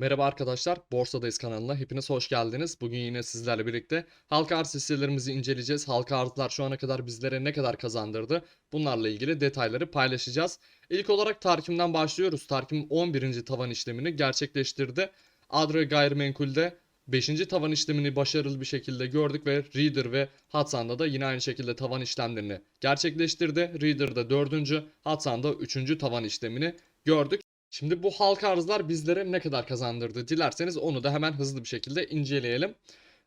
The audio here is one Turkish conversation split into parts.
Merhaba arkadaşlar, Borsadayız kanalına hepiniz hoş geldiniz. Bugün yine sizlerle birlikte halka arz hisselerimizi inceleyeceğiz. Halka arzlar şu ana kadar bizlere ne kadar kazandırdı? Bunlarla ilgili detayları paylaşacağız. İlk olarak Tarkim'den başlıyoruz. Tarkim 11. tavan işlemini gerçekleştirdi. Adra Gayrimenkul'de 5. tavan işlemini başarılı bir şekilde gördük ve Reader ve Hatsan'da da yine aynı şekilde tavan işlemlerini gerçekleştirdi. Reader'da 4. Hatsan'da 3. tavan işlemini gördük. Şimdi bu halka arzlar bizlere ne kadar kazandırdı dilerseniz onu da hemen hızlı bir şekilde inceleyelim.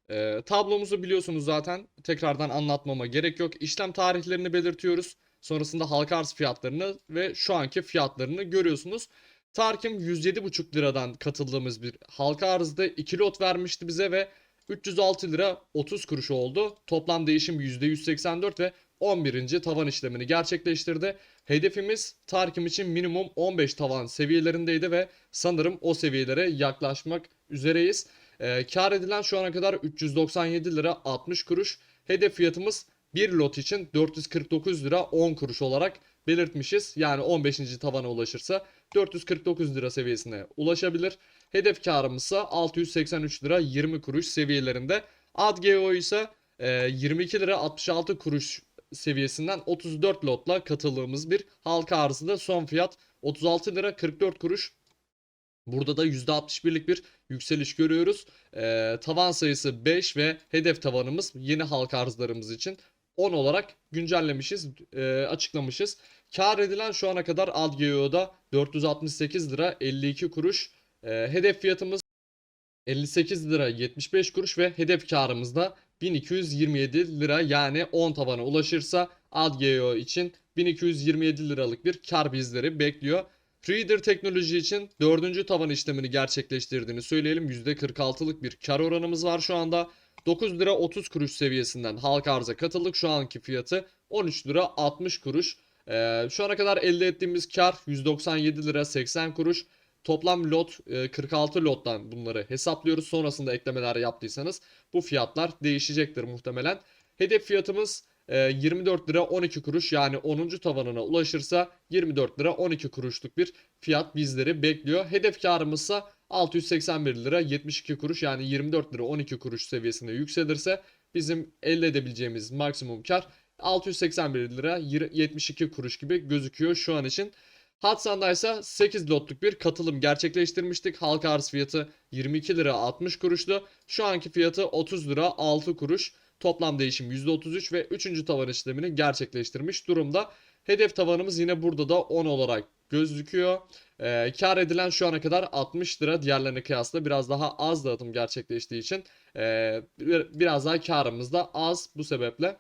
Ee, tablomuzu biliyorsunuz zaten tekrardan anlatmama gerek yok. İşlem tarihlerini belirtiyoruz. Sonrasında halka arz fiyatlarını ve şu anki fiyatlarını görüyorsunuz. Tarkim 107,5 liradan katıldığımız bir halka arzda 2 lot vermişti bize ve 306 lira 30 kuruş oldu. Toplam değişim %184 ve 11. tavan işlemini gerçekleştirdi. Hedefimiz Tarkim için minimum 15 tavan seviyelerindeydi ve sanırım o seviyelere yaklaşmak üzereyiz. Ee, kar edilen şu ana kadar 397 lira 60 kuruş. Hedef fiyatımız bir lot için 449 lira 10 kuruş olarak belirtmişiz. Yani 15. tavana ulaşırsa 449 lira seviyesine ulaşabilir. Hedef karımız ise 683 lira 20 kuruş seviyelerinde. AdGeo ise e, 22 lira 66 kuruş seviyesinden 34 lotla katıldığımız bir halka arzında son fiyat 36 lira 44 kuruş. Burada da %61'lik bir yükseliş görüyoruz. Ee, tavan sayısı 5 ve hedef tavanımız yeni halka arzlarımız için 10 olarak güncellemişiz, e, açıklamışız. Kar edilen şu ana kadar Adgeo'da 468 lira 52 kuruş. Ee, hedef fiyatımız 58 lira 75 kuruş ve hedef karımız da 1227 lira yani 10 tavana ulaşırsa Adgeo için 1227 liralık bir kar bizleri bekliyor. Reader teknoloji için 4. tavan işlemini gerçekleştirdiğini söyleyelim. %46'lık bir kar oranımız var şu anda. 9 lira 30 kuruş seviyesinden halka arza katıldık. Şu anki fiyatı 13 lira 60 kuruş. Ee, şu ana kadar elde ettiğimiz kar 197 lira 80 kuruş. Toplam lot e, 46 lottan bunları hesaplıyoruz. Sonrasında eklemeler yaptıysanız bu fiyatlar değişecektir muhtemelen. Hedef fiyatımız e, 24 lira 12 kuruş yani 10. tavanına ulaşırsa 24 lira 12 kuruşluk bir fiyat bizleri bekliyor. Hedef karımızsa 681 lira 72 kuruş yani 24 lira 12 kuruş seviyesine yükselirse bizim elde edebileceğimiz maksimum kar 681 lira 72 kuruş gibi gözüküyor şu an için. Hatsan'da ise 8 lotluk bir katılım gerçekleştirmiştik. Halka arz fiyatı 22 lira 60 kuruştu. Şu anki fiyatı 30 lira 6 kuruş. Toplam değişim %33 ve 3. tavan işlemini gerçekleştirmiş durumda. Hedef tavanımız yine burada da 10 olarak gözüküyor. Ee, kar edilen şu ana kadar 60 lira diğerlerine kıyasla biraz daha az dağıtım gerçekleştiği için e, biraz daha karımız da az bu sebeple.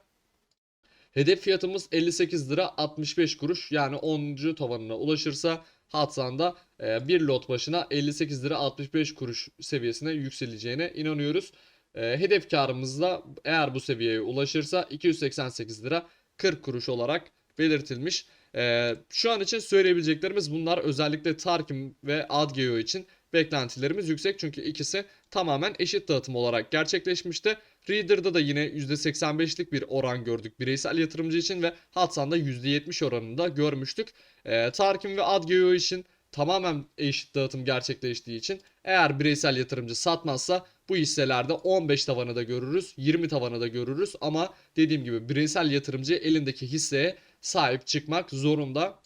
Hedef fiyatımız 58 lira 65 kuruş yani 10. tavanına ulaşırsa Hatsan'da e, bir lot başına 58 lira 65 kuruş seviyesine yükseleceğine inanıyoruz. E, hedef karımız da eğer bu seviyeye ulaşırsa 288 lira 40 kuruş olarak belirtilmiş. E, şu an için söyleyebileceklerimiz bunlar özellikle Tarkim ve Adgeo için beklentilerimiz yüksek çünkü ikisi tamamen eşit dağıtım olarak gerçekleşmişti. Reader'da da yine %85'lik bir oran gördük bireysel yatırımcı için ve Hatsan'da %70 oranında görmüştük. Ee, Tarkim ve Adgeo için tamamen eşit dağıtım gerçekleştiği için eğer bireysel yatırımcı satmazsa bu hisselerde 15 tavanı da görürüz, 20 tavanı da görürüz ama dediğim gibi bireysel yatırımcı elindeki hisseye sahip çıkmak zorunda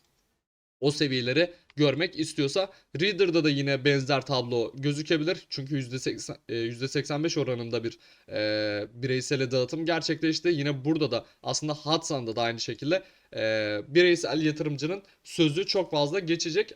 o seviyeleri görmek istiyorsa Reader'da da yine benzer tablo gözükebilir. Çünkü %80, %85 oranında bir e, bireysel dağıtım gerçekleşti. Yine burada da aslında Hudson'da da aynı şekilde e, bireysel yatırımcının sözü çok fazla geçecek.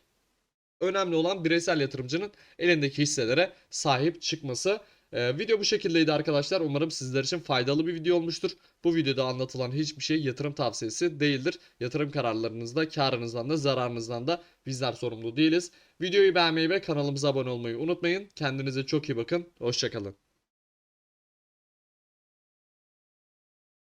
Önemli olan bireysel yatırımcının elindeki hisselere sahip çıkması. Ee, video bu şekildeydi arkadaşlar. Umarım sizler için faydalı bir video olmuştur. Bu videoda anlatılan hiçbir şey yatırım tavsiyesi değildir. Yatırım kararlarınızda, karınızdan da, zararınızdan da bizler sorumlu değiliz. Videoyu beğenmeyi ve kanalımıza abone olmayı unutmayın. Kendinize çok iyi bakın. Hoşçakalın.